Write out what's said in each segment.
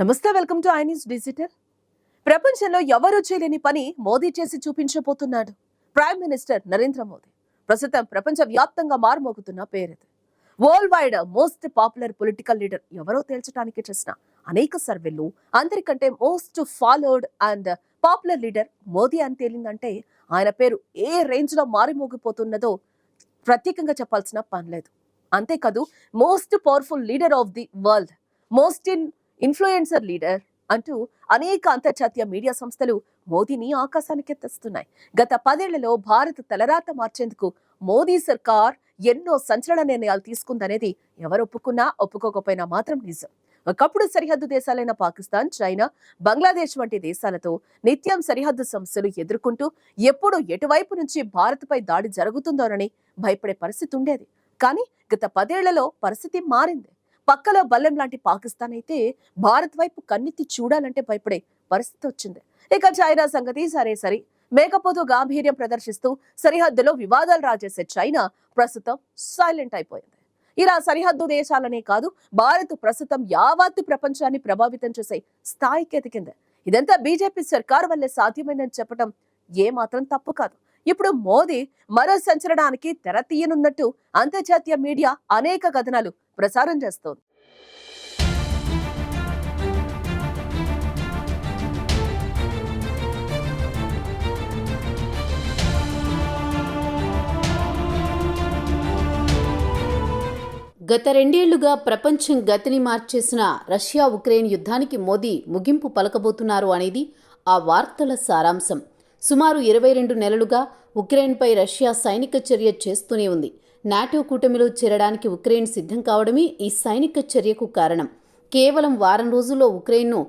నమస్తే welcome to news digital. ప్రపంచంలో ఎవరు చేయలేని పని మోదీ చేసి చూపించబోతున్నాడు. Prime minister Narendra Modi. ప్రస్తుతం ప్రపంచ వ్యాప్తంగా మారుమోగుతున్న పేరిది world wide most popular political leader ఎవరో తేల్చడానికి చేసిన అనేక సర్వేలు అందరికంటే most followed and popular leader Modi అని తేలిందంటే ఆయన పేరు ఏ రేంజ్లో మారిమోగిపోతున్నదో ప్రత్యేకంగా చెప్పాల్సిన పని లేదు. అంతేకాదు most powerful leader of the world most in influencer leader అంటూ అనేక అంతర్జాతీయ మీడియా సంస్థలు మోదీని ఆకాశానికెత్తేస్తున్నాయి గత పదేళ్ళలో భారత్ తలరాత మార్చేందుకు మోదీ సర్కార్ ఎన్నో సంచలన నిర్ణయాలు తీసుకుందనేది ఎవరు ఒప్పుకున్నా ఒప్పుకోకపోయినా మాత్రం నిజం. ఒకప్పుడు సరిహద్దు దేశాలైన పాకిస్తాన్ చైనా బంగ్లాదేశ్ వంటి దేశాలతో నిత్యం సరిహద్దు సమస్యలు ఎదుర్కొంటూ ఎప్పుడు ఎటువైపు నుంచి భారత్పై దాడి జరుగుతుందోనని భయపడే పరిస్థితి ఉండేది. కానీ గత పదేళ్ళలో పరిస్థితి మారింది. పక్కలో బల్లెం లాంటి పాకిస్తాన్ అయితే భారత్ వైపు కన్నెత్తి చూడాలంటే భయపడే పరిస్థితి వచ్చింది. ఇక చైనా సంగతి సరే సరే. మేకపోతు గాంభీర్యం ప్రదర్శిస్తూ సరిహద్దులో వివాదాలు రాజేసే చైనా ప్రస్తుతం సైలెంట్ అయిపోయింది. ఇలా సరిహద్దు దేశాలనే కాదు భారత్ ప్రస్తుతం యావత్తు ప్రపంచాన్ని ప్రభావితం చేసే స్థాయికి ఎదిగింది. ఇదంతా బీజేపీ సర్కార్ వల్లే సాధ్యమైందని చెప్పడం ఏమాత్రం తప్పు కాదు. ఇప్పుడు మోదీ మరో సంచలనానికి తెర తీయనున్నట్టు అంతర్జాతీయ మీడియా అనేక కథనాలు ప్రసారం చేస్తోంది. గత రెండేళ్ళుగా ప్రపంచం గతిని మార్చేసిన రష్యా ఉక్రెయిన్ యుద్ధానికి మోదీ ముగింపు పలకబోతున్నారు అనేది ఆ వార్తల సారాంశం. సుమారు ఇరవై రెండు నెలలుగా ఉక్రెయిన్పై రష్యా సైనిక చర్య చేస్తూనే ఉంది. నాటో కూటమిలో చేరడానికి ఉక్రెయిన్ సిద్ధం కావడమే ఈ సైనిక చర్యకు కారణం. కేవలం వారం రోజుల్లో ఉక్రెయిన్ను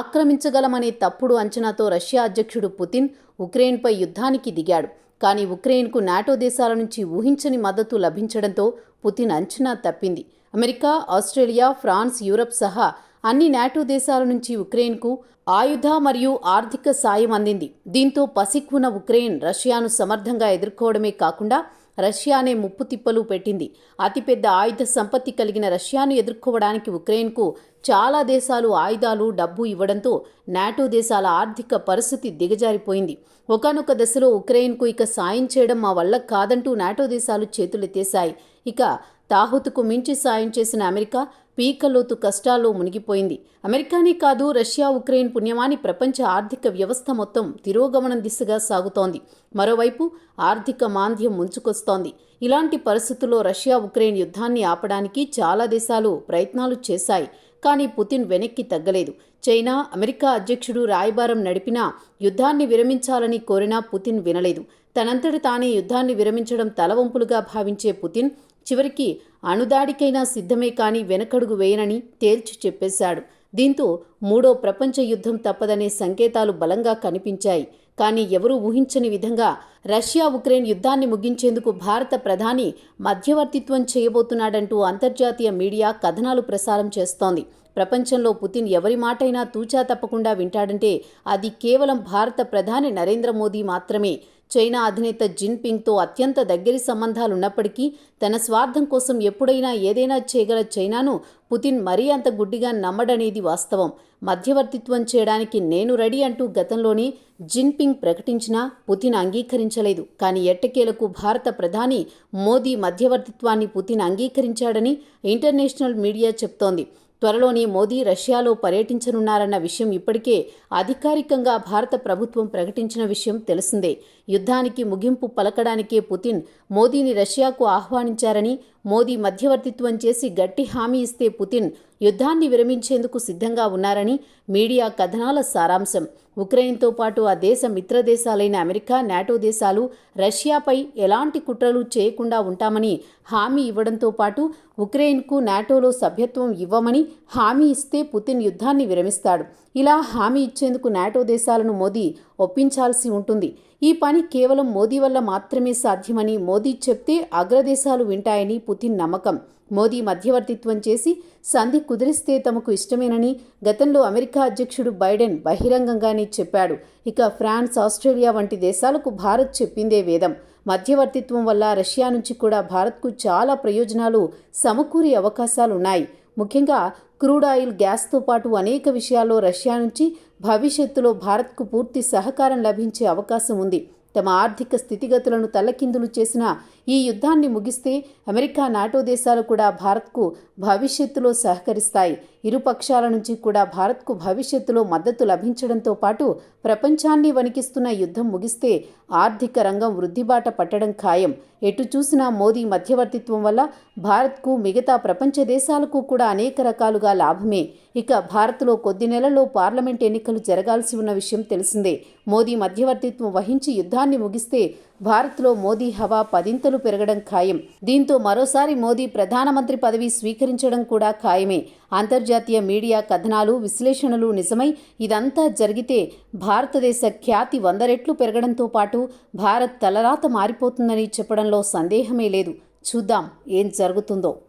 ఆక్రమించగలమనే తప్పుడు అంచనాతో రష్యా అధ్యక్షుడు పుతిన్ ఉక్రెయిన్పై యుద్ధానికి దిగాడు. కానీ ఉక్రెయిన్కు నాటో దేశాల నుంచి ఊహించని మద్దతు లభించడంతో పుతిన్ అంచనా తప్పింది. అమెరికా ఆస్ట్రేలియా ఫ్రాన్స్ యూరప్ సహా అన్ని నాటో దేశాల నుంచి ఉక్రెయిన్కు ఆయుధ మరియు ఆర్థిక సాయం అందింది. దీంతో పసిక్కున్న ఉక్రెయిన్ రష్యాను సమర్థంగా ఎదుర్కోవడమే కాకుండా రష్యానే ముప్పు తిప్పలు పెట్టింది. అతిపెద్ద ఆయుధ సంపత్తి కలిగిన రష్యాను ఎదుర్కోవడానికి ఉక్రెయిన్కు చాలా దేశాలు ఆయుధాలు డబ్బు ఇవ్వడంతో నాటో దేశాల ఆర్థిక పరిస్థితి దిగజారిపోయింది. ఒకనొక దశలో ఉక్రెయిన్కు ఇక సాయం చేయడం మా వల్ల కాదంటూ నాటో దేశాలు చేతులెత్తేశాయి. ఇక తాహుతుకు మించి సాయం చేసిన అమెరికా పీకలోతు కష్టాల్లో మునిగిపోయింది. అమెరికానే కాదు రష్యా ఉక్రెయిన్ పుణ్యమాని ప్రపంచ ఆర్థిక వ్యవస్థ మొత్తం తిరోగమనం దిశగా సాగుతోంది. మరోవైపు ఆర్థిక మాంద్యం ముంచుకొస్తోంది. ఇలాంటి పరిస్థితుల్లో రష్యా ఉక్రెయిన్ యుద్ధాన్ని ఆపడానికి చాలా దేశాలు ప్రయత్నాలు చేశాయి కానీ పుతిన్ వెనక్కి తగ్గలేదు. చైనా అమెరికా అధ్యక్షుడు రాయబారం నడిపినా యుద్ధాన్ని విరమించాలని కోరినా పుతిన్ వినలేదు. తనంతటి తానే యుద్ధాన్ని విరమించడం తలవంపులుగా భావించే పుతిన్ చివరికి అణుదాడికైనా సిద్ధమే కానీ వెనకడుగు వేయనని తేల్చి చెప్పేశాడు. దీంతో మూడో ప్రపంచ యుద్ధం తప్పదనే సంకేతాలు బలంగా కనిపించాయి. కానీ ఎవరూ ఊహించని విధంగా రష్యా ఉక్రెయిన్ యుద్ధాన్ని ముగించేందుకు భారత ప్రధాని మధ్యవర్తిత్వం చేయబోతున్నాడంటూ అంతర్జాతీయ మీడియా కథనాలు ప్రసారం చేస్తోంది. ప్రపంచంలో పుతిన్ ఎవరి మాటైనా తూచా తప్పకుండా వింటాడంటే అది కేవలం భారత ప్రధాని నరేంద్ర మోదీ మాత్రమే. చైనా అధినేత జిన్పింగ్తో అత్యంత దగ్గరి సంబంధాలున్నప్పటికీ తన స్వార్థం కోసం ఎప్పుడైనా ఏదైనా చేయగల చైనాను పుతిన్ మరీ అంత గుడ్డిగా నమ్మడనేది వాస్తవం. మధ్యవర్తిత్వం చేయడానికి నేను రెడీ అంటూ గతంలోనే జిన్పింగ్ ప్రకటించినా పుతిన్ అంగీకరించలేదు. కానీ ఎట్టకేలకు భారత ప్రధాని మోదీ మధ్యవర్తిత్వాన్ని పుతిన్ అంగీకరించాడని ఇంటర్నేషనల్ మీడియా చెప్తోంది. త్వరలోనే మోదీ రష్యాలో పర్యటించనున్నారన్న విషయం ఇప్పటికే అధికారికంగా భారత ప్రభుత్వం ప్రకటించిన విషయం తెలిసిందే. యుద్ధానికి ముగింపు పలకడానికే పుతిన్ మోదీని రష్యాకు ఆహ్వానించారని మోదీ మధ్యవర్తిత్వం చేసి గట్టి హామీ ఇస్తే పుతిన్ యుద్ధాన్ని విరమించేందుకు సిద్ధంగా ఉన్నారని మీడియా కథనాల సారాంశం. ఉక్రెయిన్తో పాటు ఆ దేశ మిత్ర దేశాలైన అమెరికా నాటో దేశాలు రష్యాపై ఎలాంటి కుట్రలు చేయకుండా ఉంటామని హామీ ఇవ్వడంతో పాటు ఉక్రెయిన్కు నాటోలో సభ్యత్వం ఇవ్వమని హామీ ఇస్తే పుతిన్ యుద్ధాన్ని విరమిస్తాడు. ఇలా హామీ ఇచ్చేందుకు నాటో దేశాలను మోదీ ఒప్పించాల్సి ఉంటుంది. ఈ పని కేవలం మోదీ వల్ల మాత్రమే సాధ్యమని మోదీ చెప్తే అగ్రదేశాలు వింటాయని పుతిన్ నమ్మకం. మోదీ మధ్యవర్తిత్వం చేసి సంధి కుదిరిస్తే తమకు ఇష్టమేనని గతంలో అమెరికా అధ్యక్షుడు బైడెన్ బహిరంగంగానే చెప్పాడు. ఇక ఫ్రాన్స్ ఆస్ట్రేలియా వంటి దేశాలకు భారత్ చెప్పిందే వేదం. మధ్యవర్తిత్వం వల్ల రష్యా నుంచి కూడా భారత్కు చాలా ప్రయోజనాలు సమకూరే అవకాశాలున్నాయి. ముఖ్యంగా క్రూడ్ ఆయిల్ గ్యాస్తో పాటు అనేక విషయాల్లో రష్యా నుంచి భవిష్యత్తులో భారత్కు పూర్తి సహకారం లభించే అవకాశం ఉంది. తమ ఆర్థిక స్థితిగతులను తల్లకిందులు చేసిన ఈ యుద్ధాన్ని ముగిస్తే అమెరికా నాటో దేశాలు కూడా భారత్కు భవిష్యత్తులో సహకరిస్తాయి. ఇరు పక్షాల నుంచి కూడా భారత్కు భవిష్యత్తులో మద్దతు లభించడంతో పాటు ప్రపంచాన్ని వణికిస్తున్న యుద్ధం ముగిస్తే ఆర్థిక రంగం వృద్ధిబాట పట్టడం ఖాయం. ఎటు చూసినా మోదీ మధ్యవర్తిత్వం వల్ల భారత్కు మిగతా ప్రపంచ దేశాలకు కూడా అనేక రకాలుగా లాభమే. ఇక భారత్లో కొద్ది నెలల్లో పార్లమెంట్ ఎన్నికలు జరగాల్సి ఉన్న విషయం తెలిసిందే. మోదీ మధ్యవర్తిత్వం వహించి యుద్ధాన్ని ముగిస్తే భారత్లో మోదీ హవా పదింతలు పెరగడం ఖాయం. దీంతో మరోసారి మోదీ ప్రధానమంత్రి పదవి స్వీకరించడం కూడా ఖాయమే. అంతర్జాతీయ మీడియా కథనాలు విశ్లేషణలు నిజమై ఇదంతా జరిగితే భారతదేశ ఖ్యాతి వంద రెట్లు పెరగడంతో పాటు భారత్ తలరాత మారిపోతుందని చెప్పడంలో సందేహమే లేదు. చూద్దాం ఏం జరుగుతుందో.